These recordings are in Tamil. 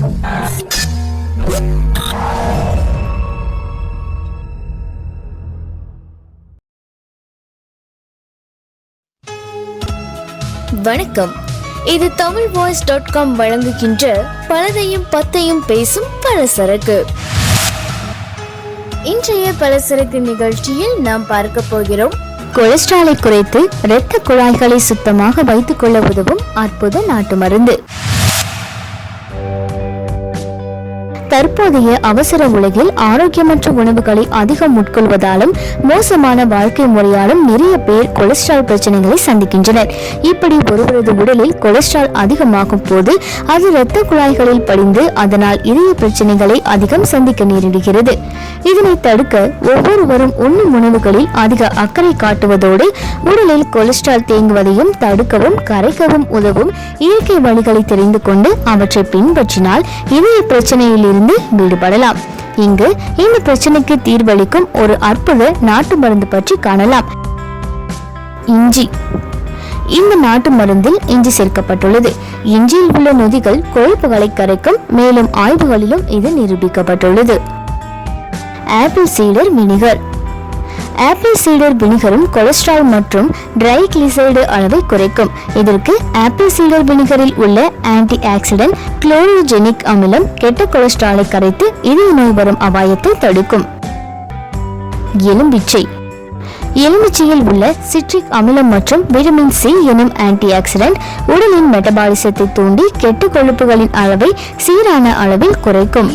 வணக்கம். இது தமிழ் வாய்ஸ் டாட் காம் வழங்குகின்ற பலதையும் பத்தையும் பேசும் பலசரக்கு. இன்றைய பலசரக்கு நிகழ்ச்சியில் நாம் பார்க்க போகிறோம். கொலஸ்ட்ராலை குறைத்து இரத்த குழாய்களை சுத்தமாக வைத்துக் கொள்ள உதவும் அற்புத நாட்டு மருந்து. தற்போதைய அவசர உலகில் ஆரோக்கியமற்ற உணவுகளை அதிகம் உட்கொள்வதாலும் மோசமான வாழ்க்கை முறையாலும் நிறைய பேர் கொலஸ்ட்ரால் பிரச்சனைகளை சந்திக்கின்றனர். இப்படி ஒருவரது உடலில் கொலஸ்ட்ரால் அதிகமாகும் போது அது இரத்த குழாய்களில் படிந்து அதனால் இதய பிரச்சனைகளை அதிகம் சந்திக்க நேரிடுகிறது. இதனை தடுக்க ஒவ்வொருவரும் உண்ணும் உணவுகளில் அதிக அக்கறை காட்டுவதோடு உடலில் கொலஸ்ட்ரால் தேங்குவதையும் தடுக்கவும் கரைக்கவும் உதவும் இயற்கை வழிகளை தெரிந்து கொண்டு அவற்றை பின்பற்றினால் இதய பிரச்சனையில் இருந்து விடுபடலாம். இங்கு இந்த பிரச்சனைக்கு தீர்வளிக்கும் ஒரு அற்புத நாட்டு மருந்து பற்றி காணலாம். இஞ்சி. இந்த நாட்டு மருந்தில் இஞ்சி சேர்க்கப்பட்டுள்ளது. இஞ்சியில் உள்ள நொதிகள் கொழுப்புகளை கரைக்கும் மேலும் ஆய்வுகளிலும் இது நிரூபிக்கப்பட்டுள்ளது. Apple cider vinegar. ஆப்பிள் சீடர் வினிகரும் கொலஸ்ட்ரால் மற்றும் ட்ரை கிளிசைடு அளவை குறைக்கும். இதற்கு ஆப்பிள் சீடர் வினிகரில் உள்ள ஆன்டி ஆக்சிடென்ட் குளோரோஜெனிக் அமிலம் கெட்ட கொலஸ்ட்ராலை கரைத்து இதய நோய் வரும் அபாயத்தை தடுக்கும். எலும்பிச்சை. எலுமிச்சையில் உள்ள சிட்ரிக் அமிலம் மற்றும் விட்டமின் சி எனும் ஆன்டி ஆக்சிடென்ட் உடலின் மெட்டபாலிசத்தை தூண்டி கெட்ட கொழுப்புகளின் அளவை சீரான அளவில் குறைக்கும்.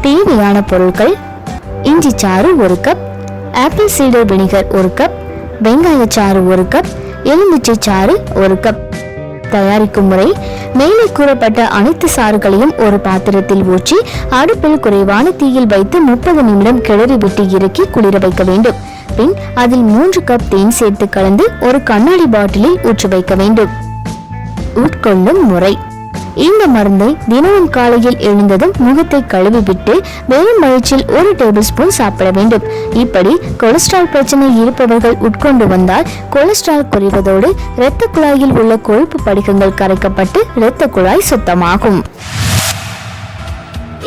தேவையான பொருட்கள் இஞ்சி சாறு ஒரு கப் ஆப்பிள் சீடர் வினிகர் ஒரு கப் வெங்காய சாறு ஒரு கப் எலுமிச்சை சாறு ஒரு கப் தயாரிக்கும் முறை மேலே கூறப்பட்ட அனைத்து சாறுகளையும் ஒரு பாத்திரத்தில் ஊற்றி அடுப்பில் குறைவான தீயில் வைத்து முப்பது நிமிடம் கிளறி விட்டு இறக்கி குளிர வைக்க வேண்டும். பின் அதில் மூன்று கப் தேன் சேர்த்து கலந்து ஒரு கண்ணாடி பாட்டிலில் ஊற்றி வைக்க வேண்டும். உட்கொள்ளும் முறை. இந்த மருந்தை தினமும் காலையில் எழுந்ததும் முகத்தை கழுவிவிட்டு வெறும் வயிற்றில் ஒரு டேபிள் ஸ்பூன் சாப்பிட வேண்டும். இப்படி கொலஸ்ட்ரால் பிரச்சனை இருப்பவர்கள் உட்கொண்டு வந்தால் கொலஸ்ட்ரால் குறைவதோடு இரத்த குழாயில் உள்ள கொழுப்பு படிகங்கள் கரைக்கப்பட்டு இரத்த குழாய் சுத்தமாகும்.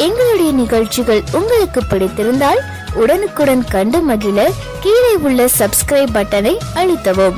எங்களுடைய நிகழ்ச்சிகள் உங்களுக்கு பிடித்திருந்தால் உடனுக்குடன் கண்டு மகிழ கீழே உள்ள சப்ஸ்கிரைப் பட்டனை அழுத்தவும்.